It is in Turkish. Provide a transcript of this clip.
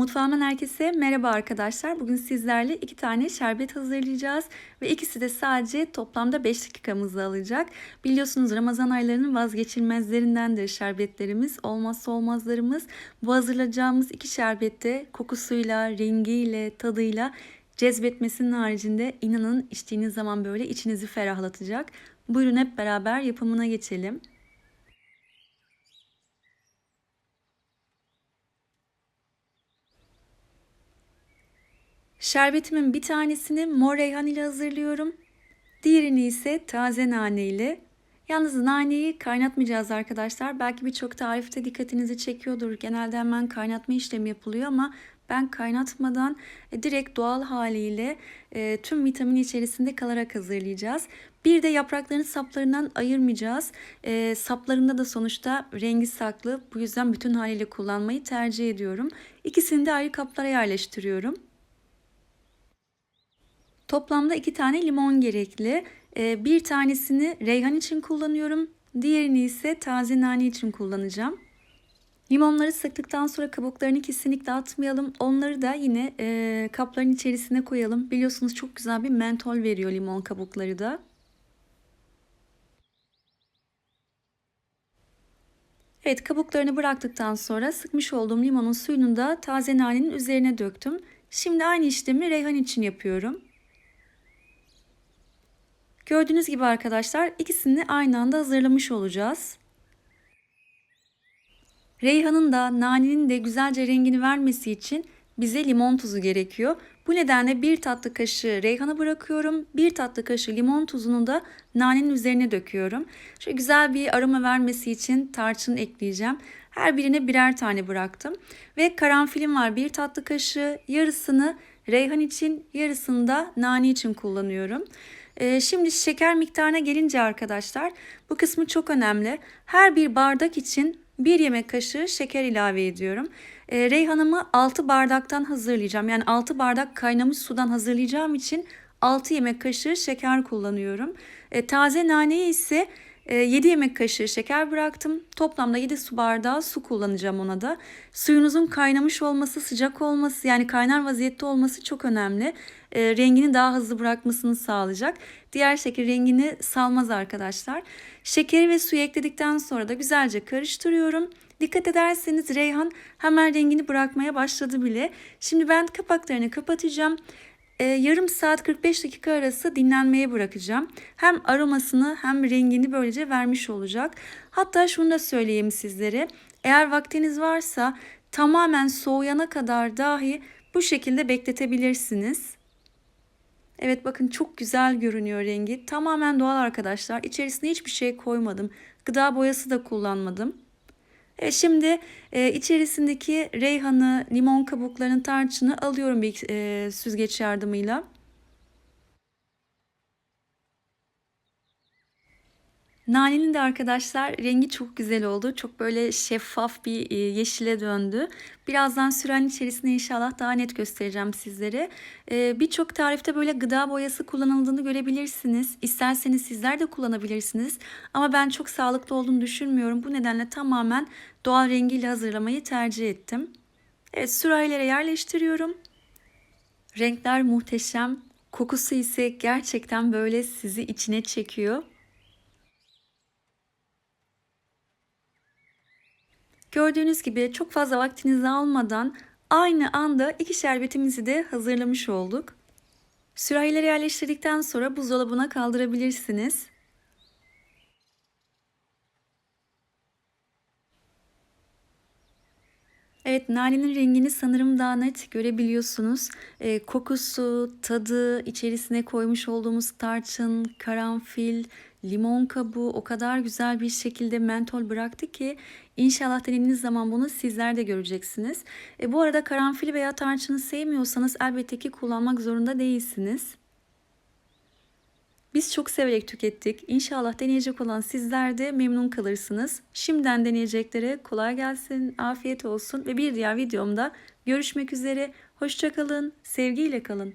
Mutfağımdan herkese merhaba arkadaşlar. Bugün sizlerle iki tane şerbet hazırlayacağız. Ve ikisi de sadece toplamda 5 dakikamızı alacak. Biliyorsunuz Ramazan aylarının vazgeçilmezlerindendir şerbetlerimiz. Olmazsa olmazlarımız. Bu hazırlayacağımız iki şerbette kokusuyla, rengiyle, tadıyla cezbetmesinin haricinde inanın içtiğiniz zaman böyle içinizi ferahlatacak. Buyurun hep beraber yapımına geçelim. Şerbetimin bir tanesini mor reyhan ile hazırlıyorum. Diğerini ise taze nane ile. Yalnız naneyi kaynatmayacağız arkadaşlar. Belki birçok tarifte dikkatinizi çekiyordur. Genelde hemen kaynatma işlemi yapılıyor ama ben kaynatmadan e, direkt doğal haliyle e, tüm vitamin içerisinde kalarak hazırlayacağız. Bir de yaprakların saplarından ayırmayacağız. E, saplarında da sonuçta rengi saklı. Bu yüzden bütün haliyle kullanmayı tercih ediyorum. İkisini de ayrı kaplara yerleştiriyorum. Toplamda iki tane limon gerekli. Ee, bir tanesini reyhan için kullanıyorum. Diğerini ise taze nane için kullanacağım. Limonları sıktıktan sonra kabuklarını kesinlikle atmayalım. Onları da yine e, kapların içerisine koyalım. Biliyorsunuz çok güzel bir mentol veriyor limon kabukları da. Evet kabuklarını bıraktıktan sonra sıkmış olduğum limonun suyunu da taze nanenin üzerine döktüm. Şimdi aynı işlemi reyhan için yapıyorum. Gördüğünüz gibi arkadaşlar ikisini aynı anda hazırlamış olacağız. Reyhanın da nanenin de güzelce rengini vermesi için bize limon tuzu gerekiyor. Bu nedenle bir tatlı kaşığı reyhanı bırakıyorum. Bir tatlı kaşığı limon tuzunu da nanenin üzerine döküyorum. Şöyle güzel bir aroma vermesi için tarçın ekleyeceğim. Her birine birer tane bıraktım. Ve karanfilim var bir tatlı kaşığı. Yarısını reyhan için yarısını da nane için kullanıyorum. Ee, şimdi şeker miktarına gelince arkadaşlar bu kısmı çok önemli. Her bir bardak için bir yemek kaşığı şeker ilave ediyorum. Ee, reyhanımı 6 bardaktan hazırlayacağım. Yani 6 bardak kaynamış sudan hazırlayacağım için 6 yemek kaşığı şeker kullanıyorum. Ee, taze naneye ise 7 ee, yemek kaşığı şeker bıraktım. Toplamda 7 su bardağı su kullanacağım ona da. Suyunuzun kaynamış olması, sıcak olması yani kaynar vaziyette olması çok önemli. E, rengini daha hızlı bırakmasını sağlayacak. Diğer şeker rengini salmaz arkadaşlar. Şekeri ve suyu ekledikten sonra da güzelce karıştırıyorum. Dikkat ederseniz reyhan hemen rengini bırakmaya başladı bile. Şimdi ben kapaklarını kapatacağım e, yarım saat 45 dakika arası dinlenmeye bırakacağım. Hem aromasını hem rengini böylece vermiş olacak. Hatta şunu da söyleyeyim sizlere. Eğer vaktiniz varsa tamamen soğuyana kadar dahi bu şekilde bekletebilirsiniz. Evet bakın çok güzel görünüyor rengi. Tamamen doğal arkadaşlar. İçerisine hiçbir şey koymadım. Gıda boyası da kullanmadım. E, şimdi e, içerisindeki reyhanı, limon kabuklarının tarçını alıyorum bir e, süzgeç yardımıyla. Nanenin de arkadaşlar rengi çok güzel oldu. Çok böyle şeffaf bir e, yeşile döndü. Birazdan süren içerisinde inşallah daha net göstereceğim sizlere. E, birçok tarifte böyle gıda boyası kullanıldığını görebilirsiniz. İsterseniz sizler de kullanabilirsiniz. Ama ben çok sağlıklı olduğunu düşünmüyorum. Bu nedenle tamamen doğal rengiyle hazırlamayı tercih ettim. Evet sürahilere yerleştiriyorum. Renkler muhteşem. Kokusu ise gerçekten böyle sizi içine çekiyor. Gördüğünüz gibi çok fazla vaktinizi almadan aynı anda iki şerbetimizi de hazırlamış olduk. Sürahileri yerleştirdikten sonra buzdolabına kaldırabilirsiniz. Evet nanenin rengini sanırım daha net görebiliyorsunuz. E, kokusu, tadı, içerisine koymuş olduğumuz tarçın, karanfil, limon kabuğu o kadar güzel bir şekilde mentol bıraktı ki inşallah denediğiniz zaman bunu sizler de göreceksiniz. E, bu arada karanfil veya tarçını sevmiyorsanız elbette ki kullanmak zorunda değilsiniz. Biz çok severek tükettik. İnşallah deneyecek olan sizler de memnun kalırsınız. Şimdiden deneyeceklere kolay gelsin, afiyet olsun ve bir diğer videomda görüşmek üzere. Hoşçakalın, sevgiyle kalın.